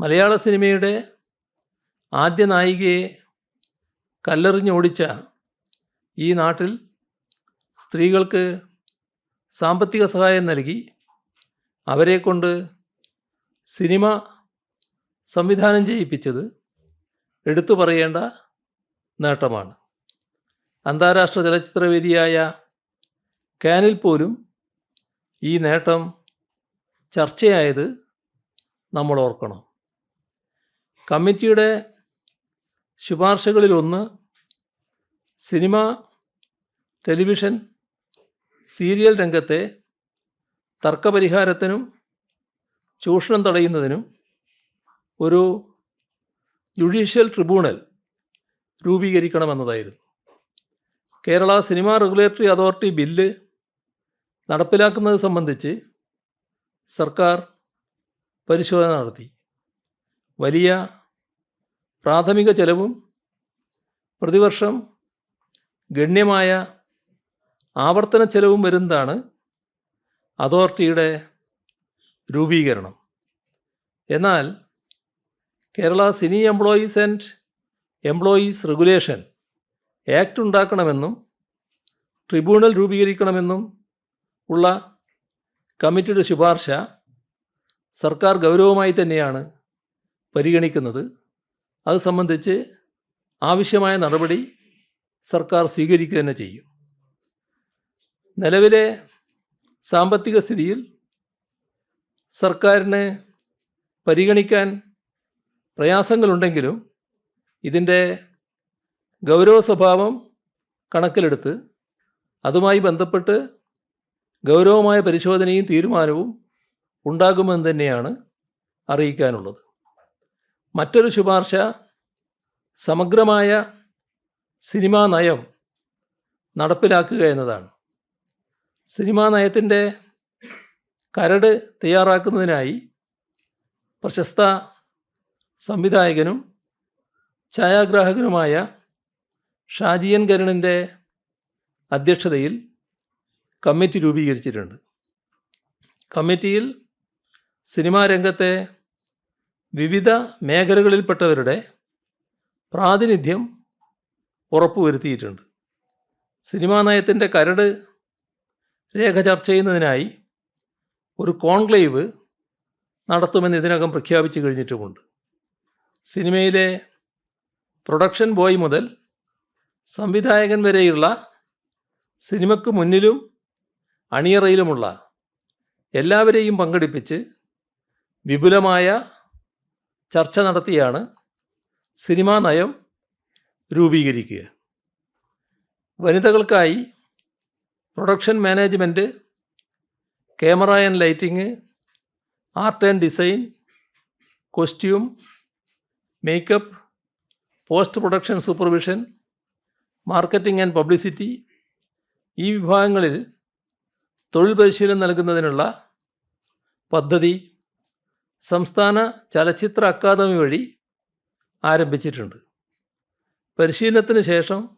മലയാള സിനിമയുടെ ആദ്യ നായികയെ കല്ലെറിഞ്ഞോടിച്ച ഈ നാട്ടിൽ സ്ത്രീകൾക്ക് സാമ്പത്തിക സഹായം നൽകി. അവരെ കൊണ്ട് സിനിമ സംവിധാനം ചെയ്യിപ്പിച്ചത് എടുത്തു പറയേണ്ട നേട്ടമാണ്. അന്താരാഷ്ട്ര ചലച്ചിത്രവേദിയായ കാനിൽ പോലും ഈ നേട്ടം ചർച്ചയായത് നമ്മൾ ഓർക്കണം. കമ്മിറ്റിയുടെ ശുപാർശകളിലൊന്ന് സിനിമ ടെലിവിഷൻ സീരിയൽ രംഗത്തെ തർക്കപരിഹാരത്തിനും ചൂഷണം തടയുന്നതിനും ഒരു judicial tribunal രൂപീകരിക്കണമെന്നതായിരുന്നു. Kerala cinema regulatory authority bill നടപ്പിലാക്കുന്നത് സംബന്ധിച്ച് സർക്കാർ പരിശോധന നടത്തി. വലിയ പ്രാഥമിക ചെലവും പ്രതിവർഷം ഗണ്യമായ ആവർത്തന ചെലവും വരുന്നതാണ് അതോറിറ്റിയുടെ രൂപീകരണം. എന്നാൽ Kerala cine employees and employees regulation act ഉണ്ടാക്കണമെന്നും tribunal രൂപീകരിക്കണമെന്നും ഉള്ള കമ്മിറ്റിയുടെ ശുപാർശ സർക്കാർ ഗൗരവമായി തന്നെയാണ് പരിഗണിക്കുന്നത്. അത് സംബന്ധിച്ച് ആവശ്യമായ നടപടി സർക്കാർ സ്വീകരിക്കുക തന്നെ ചെയ്യും. നിലവിലെ സാമ്പത്തിക സ്ഥിതിയിൽ സർക്കാരിന് പരിഗണിക്കാൻ പ്രയാസങ്ങളുണ്ടെങ്കിലും ഇതിന്റെ ഗൗരവ സ്വഭാവം കണക്കിലെടുത്ത് അതുമായി ബന്ധപ്പെട്ട് ഗൗരവമായ പരിശോധനയും തീരുമാനവും ഉണ്ടാകുമെന്ന് തന്നെയാണ് അറിയിക്കാനുള്ളത്. മറ്റൊരു ശുപാർശ സമഗ്രമായ സിനിമാ നയം നടപ്പിലാക്കുക എന്നതാണ്. സിനിമാ നയത്തിന്റെ കരട് തയ്യാറാക്കുന്നതിനായി പ്രശസ്ത സംവിധായകനും ഛായാഗ്രാഹകനുമായ ഷാജിയൻ കരുണിന്റെ അധ്യക്ഷതയിൽ കമ്മിറ്റി രൂപീകരിച്ചിട്ടുണ്ട്. കമ്മിറ്റിയിൽ സിനിമാ രംഗത്തെ വിവിധ മേഖലകളിൽപ്പെട്ടവരുടെ പ്രാതിനിധ്യം ഉറപ്പുവരുത്തിയിട്ടുണ്ട്. സിനിമാ നയത്തിന്റെ കരട് രേഖ ചർച്ച ചെയ്യുന്നതിനായി ഒരു കോൺക്ലേവ് നടത്തുമെന്ന് ഇതിനകം പ്രഖ്യാപിച്ചു കഴിഞ്ഞിട്ടുമുണ്ട്. സിനിമയിലെ പ്രൊഡക്ഷൻ ബോയ് മുതൽ സംവിധായകൻ വരെയുള്ള സിനിമയ്ക്ക് മുന്നിലും അണിയറയിലുമുള്ള എല്ലാവരെയും പങ്കെടുപ്പിച്ച് വിപുലമായ ചർച്ച നടത്തിയാണ് സിനിമാ നയം രൂപീകരിക്കുക. വനിതകൾക്കായി production management camera and lighting art and design costume makeup post production supervision marketing and publicity ഈ വിഭാഗങ്ങളിൽ തൊഴിൽ പരിശീലനം നൽകുന്നതിനുള്ള പദ്ധതി സംസ്ഥാന ചലച്ചിത്ര അക്കാദമി വഴി ആരംഭിച്ചിട്ടുണ്ട്. പരിശീലനത്തിന് ശേഷം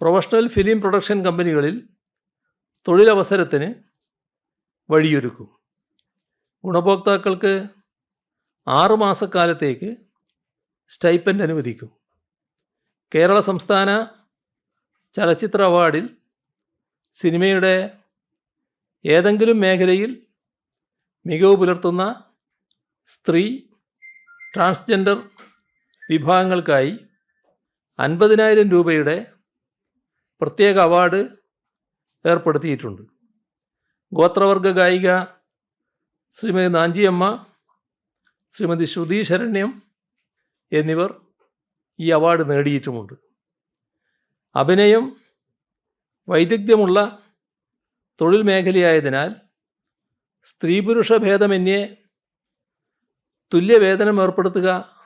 പ്രൊഫഷണൽ ഫിലിം പ്രൊഡക്ഷൻ കമ്പനികളിൽ തൊഴിലവസരത്തിന് വഴിയൊരുക്കും. ഗുണഭോക്താക്കൾക്ക് ആറുമാസക്കാലത്തേക്ക് സ്റ്റൈപ്പൻഡ് അനുവദിക്കും. കേരള സംസ്ഥാന ചലച്ചിത്ര അവാർഡിൽ സിനിമയുടെ ഏതെങ്കിലും മേഖലയിൽ മികവ് പുലർത്തുന്ന സ്ത്രീ ട്രാൻസ്ജെൻഡർ വിഭാഗങ്ങൾക്കായി അൻപതിനായിരം രൂപയുടെ പ്രത്യേക അവാർഡ് ഏർപ്പെടുത്തിയിട്ടുണ്ട്. ഗോത്രവർഗ ഗായിക ശ്രീമതി നാഞ്ചിയമ്മ ശ്രീമതി ശ്രുതി ശരണ്യം എന്നിവർ ഈ അവാർഡ് നേടിയിട്ടുമുണ്ട്. അഭിനയം വൈദഗ്ധ്യമുള്ള തൊഴിൽ മേഖലയായതിനാൽ സ്ത്രീ പുരുഷ ഭേദമന്യേ തുല്യവേതനം ഏർപ്പെടുത്തുക.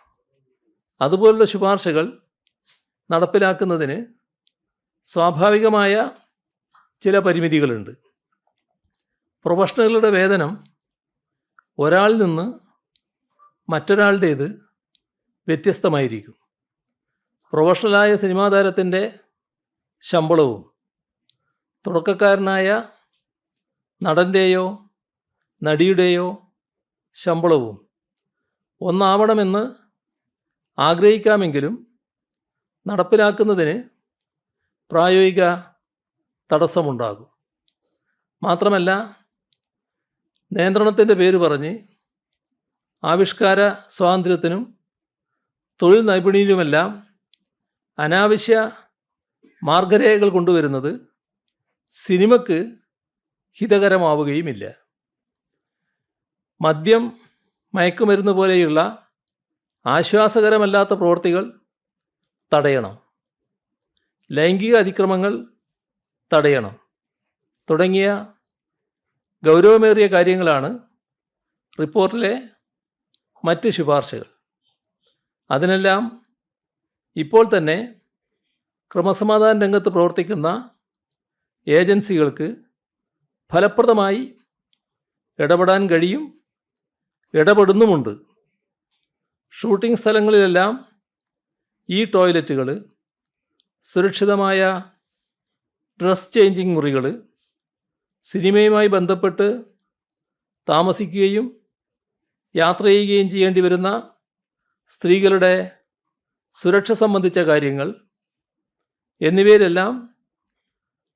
അതുപോലുള്ള ശുപാർശകൾ നടപ്പിലാക്കുന്നതിന് സ്വാഭാവികമായ ചില പരിമിതികളുണ്ട്. പ്രൊഫഷണലുകളുടെ വേതനം ഒരാളിൽ നിന്ന് മറ്റൊരാളുടേത് വ്യത്യസ്തമായിരിക്കും. പ്രൊഫഷണലായ സിനിമാ താരത്തിന്റെ ശമ്പളവും തുടക്കക്കാരനായ നടന്റെയോ നടിയുടെയോ ശമ്പളവും ഒന്നാവണമെന്ന് ആഗ്രഹിക്കാമെങ്കിലും നടപ്പിലാക്കുന്നതിന് പ്രായോഗിക തടസ്സമുണ്ടാകും. മാത്രമല്ല നിയന്ത്രണത്തിന്റെ പേര് പറഞ്ഞ് ആവിഷ്കാര സ്വാതന്ത്ര്യത്തിനും തൊഴിൽ നൈപുണ്യത്തിലുമെല്ലാം അനാവശ്യ മാർഗരേഖകൾ കൊണ്ടുവരുന്നത് സിനിമക്ക് ഹിതകരമാവുകയുമില്ല. മദ്യം മയക്കുമരുന്ന് പോലെയുള്ള ആശ്വാസകരമല്ലാത്ത പ്രവൃത്തികൾ തടയണം. ലൈംഗിക അതിക്രമങ്ങൾ തടയണം. തുടങ്ങിയ ഗൗരവമേറിയ കാര്യങ്ങളാണ് റിപ്പോർട്ടിലെ മറ്റ് ശുപാർശകൾ. അതിനെല്ലാം ഇപ്പോൾ തന്നെ ക്രമസമാധാന രംഗത്ത് പ്രവർത്തിക്കുന്ന ഏജൻസികൾക്ക് ഫലപ്രദമായി ഇടപെടാൻ കഴിയും. ഇടപെടുന്നുമുണ്ട്. ഷൂട്ടിംഗ് സ്ഥലങ്ങളിലെല്ലാം ഈ ടോയ്ലറ്റുകൾ സുരക്ഷിതമായ ഡ്രസ് ചേഞ്ചിങ് മുറികൾ സിനിമയുമായി ബന്ധപ്പെട്ട് താമസിക്കുകയും യാത്ര ചെയ്യുകയും ചെയ്യേണ്ടി വരുന്ന സ്ത്രീകളുടെ സുരക്ഷ സംബന്ധിച്ച കാര്യങ്ങൾ എന്നിവയിലെല്ലാം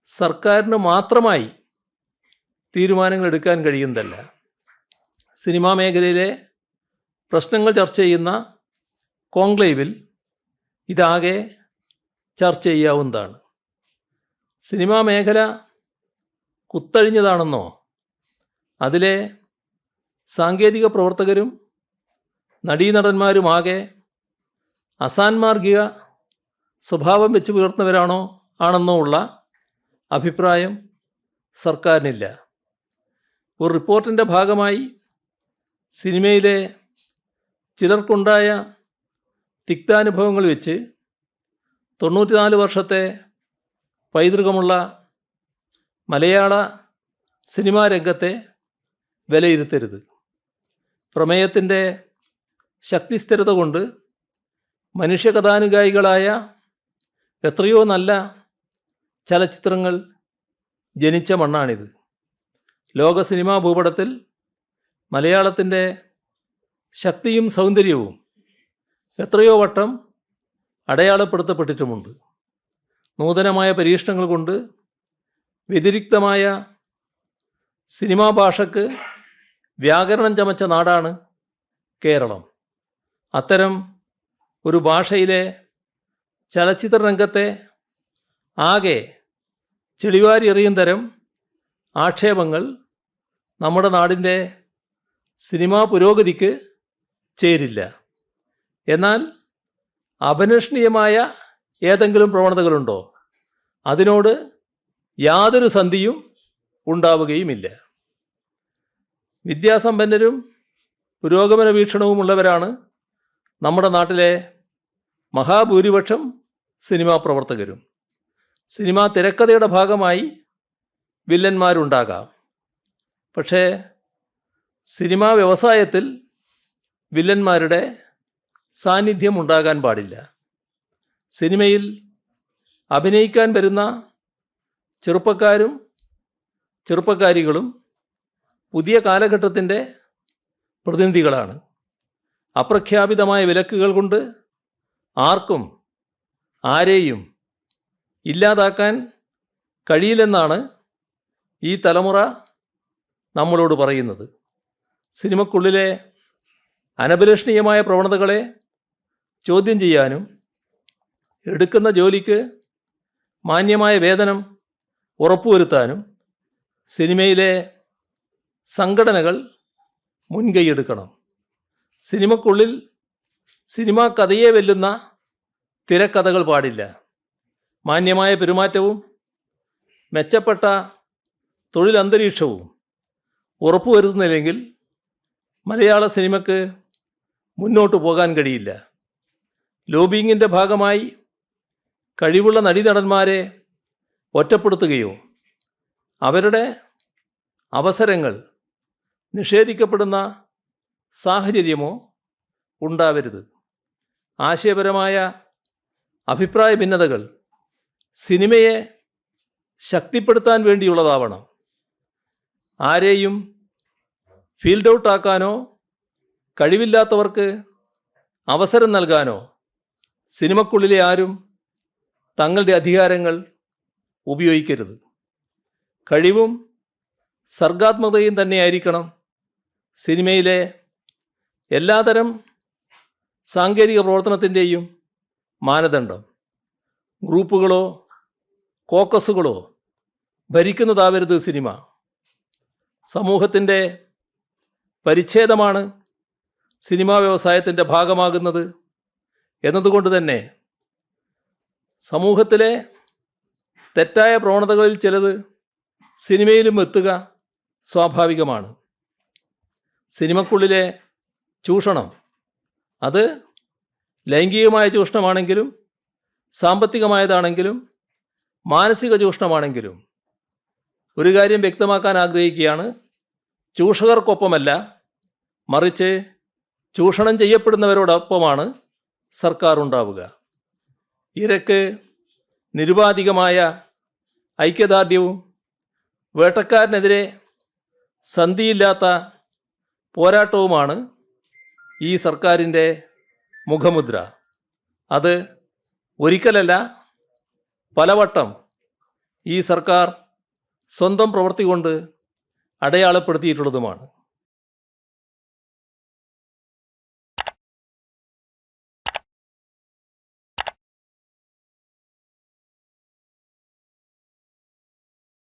സർക്കാരിന് മാത്രമായി തീരുമാനങ്ങൾ എടുക്കാൻ കഴിയുന്നതല്ല. സിനിമാ മേഖലയിലെ പ്രശ്നങ്ങൾ ചർച്ച ചെയ്യുന്ന കോൺക്ലേവിൽ ഇതാകെ ചർച്ച ചെയ്യാവുന്നതാണ്. സിനിമാ മേഖല കുത്തഴിഞ്ഞതാണെന്നോ അതിലെ സാങ്കേതിക പ്രവർത്തകരും നടീനടന്മാരുമാകെ അസാൻമാർഗിക സ്വഭാവം വെച്ച് പുലർത്തുന്നവരാണോ ആണെന്നോ ഉള്ള അഭിപ്രായം സർക്കാരിനില്ല. ഒരു റിപ്പോർട്ടിന്റെ ഭാഗമായി സിനിമയിലെ ചിലർക്കുണ്ടായ തിക്താനുഭവങ്ങൾ വെച്ച് തൊണ്ണൂറ്റിനാല് വർഷത്തെ പൈതൃകമുള്ള മലയാള സിനിമാ രംഗത്തെ വിലയിരുത്തരുത്. പ്രമേയത്തിന്റെ ശക്തിസ്ഥിരത കൊണ്ട് മനുഷ്യകഥാനുഗായികളായ എത്രയോ നല്ല ചലച്ചിത്രങ്ങൾ ജനിച്ച മണ്ണാണിത്. ലോക സിനിമാ ഭൂപടത്തിൽ മലയാളത്തിന്റെ ശക്തിയും സൗന്ദര്യവും എത്രയോ വട്ടം അടയാളപ്പെടുത്തപ്പെട്ടിട്ടുമുണ്ട്. നൂതനമായ പരീക്ഷണങ്ങൾ കൊണ്ട് വ്യതിരിക്തമായ സിനിമാ ഭാഷക്ക് വ്യാകരണം ചമച്ച നാടാണ് കേരളം. അത്തരം ഒരു ഭാഷയിലെ ചലച്ചിത്ര രംഗത്തെ ആകെ ചെളിവാരി എറിയും തരം ആക്ഷേപങ്ങൾ നമ്മുടെ നാടിന്റെ സിനിമാ പുരോഗതിക്ക് ചേരില്ല. എന്നാൽ അപനഷ്ണീയമായ ഏതെങ്കിലും പ്രവണതകളുണ്ടോ? അതിനോട് യാതൊരു സന്ധിയും ഉണ്ടാവുകയുമില്ല. വിദ്യാസമ്പന്നരും പുരോഗമന വീക്ഷണവുമുള്ളവരാണ് നമ്മുടെ നാട്ടിലെ മഹാഭൂരിപക്ഷം സിനിമാ പ്രവർത്തകരും. സിനിമാ തിരക്കഥയുടെ ഭാഗമായി വില്ലന്മാരുണ്ടാകാം. പക്ഷേ സിനിമാ വ്യവസായത്തിൽ വില്ലന്മാരുടെ സാന്നിധ്യം ഉണ്ടാകാൻ പാടില്ല. സിനിമയിൽ അഭിനയിക്കാൻ വരുന്ന ചെറുപ്പക്കാരും ചെറുപ്പക്കാരികളും പുതിയ കാലഘട്ടത്തിന്റെ പ്രതിനിധികളാണ്. അപ്രഖ്യാപിതമായ വിലക്കുകൾ കൊണ്ട് ആർക്കും ആരെയും ഇല്ലാതാക്കാൻ കഴിയില്ലെന്നാണ് ഈ തലമുറ നമ്മളോട് പറയുന്നത്. സിനിമക്കുള്ളിലെ അനഭിലഷണീയമായ പ്രവണതകളെ ചോദ്യം ചെയ്യാനും എടുക്കുന്ന ജോലിക്ക് മാന്യമായ വേതനം ഉറപ്പുവരുത്താനും സിനിമയിലെ സംഘടനകൾ മുൻകൈയെടുക്കണം. സിനിമക്കുള്ളിൽ സിനിമാ കഥയെ വെല്ലുന്ന തിരക്കഥകൾ പാടില്ല. മാന്യമായ പെരുമാറ്റവും മെച്ചപ്പെട്ട തൊഴിലന്തരീക്ഷവും ഉറപ്പുവരുത്തുന്നില്ലെങ്കിൽ മലയാള സിനിമയ്ക്ക് മുന്നോട്ട് പോകാൻ കഴിയില്ല. ലോബിങ്ങിന്റെ ഭാഗമായി കഴിവുള്ള നടീനടന്മാരെ ഒറ്റപ്പെടുത്തുകയോ അവരുടെ അവസരങ്ങൾ നിഷേധിക്കപ്പെടുന്ന സാഹചര്യമോ ഉണ്ടാവരുത്. ആശയപരമായ അഭിപ്രായ ഭിന്നതകൾ സിനിമയെ ശക്തിപ്പെടുത്താൻ വേണ്ടിയുള്ളതാവണം. ആരെയും ഫീൽഡ് ഔട്ട് ആക്കാനോ കഴിവില്ലാത്തവർക്ക് അവസരം നൽകാനോ സിനിമക്കുള്ളിലെ ആരും തങ്ങളുടെ അധികാരങ്ങൾ ഉപയോഗിക്കരുത്. കഴിവും സർഗാത്മകതയും തന്നെയായിരിക്കണം സിനിമയിലെ എല്ലാതരം സാങ്കേതിക പ്രവർത്തനത്തിന്റെയും മാനദണ്ഡം. ഗ്രൂപ്പുകളോ കോക്കസുകളോ ഭരിക്കുന്നതാവരുത് സിനിമ. സമൂഹത്തിന്റെ പരിച്ഛേദമാണ് സിനിമാ വ്യവസായത്തിന്റെ ഭാഗമാകുന്നത് എന്നതുകൊണ്ട് തന്നെ സമൂഹത്തിലെ തെറ്റായ പ്രവണതകളിൽ ചിലത് സിനിമയിലും എത്തുക സ്വാഭാവികമാണ്. സിനിമക്കുള്ളിലെ ചൂഷണം അത് ലൈംഗികമായ ചൂഷണമാണെങ്കിലും സാമ്പത്തികമായതാണെങ്കിലും മാനസിക ചൂഷണമാണെങ്കിലും ഒരു കാര്യം വ്യക്തമാക്കാൻ ആഗ്രഹിക്കുകയാണ് ചൂഷകർക്കൊപ്പമല്ല മറിച്ച് ചൂഷണം ചെയ്യപ്പെടുന്നവരോടൊപ്പമാണ് സർക്കാർ ഉണ്ടാവുക ഇരക്ക് നിരുപാധികമായ ഐക്യദാർഢ്യവും വേട്ടക്കാരനെതിരെ സന്ധിയില്ലാത്ത പോരാട്ടവുമാണ് ഈ സർക്കാരിന്റെ മുഖമുദ്ര. അത് ഒരിക്കലല്ല പലവട്ടം ഈ സർക്കാർ സ്വന്തം പ്രവൃത്തി കൊണ്ട് അടയാളപ്പെടുത്തിയിട്ടുള്ളതുമാണ്.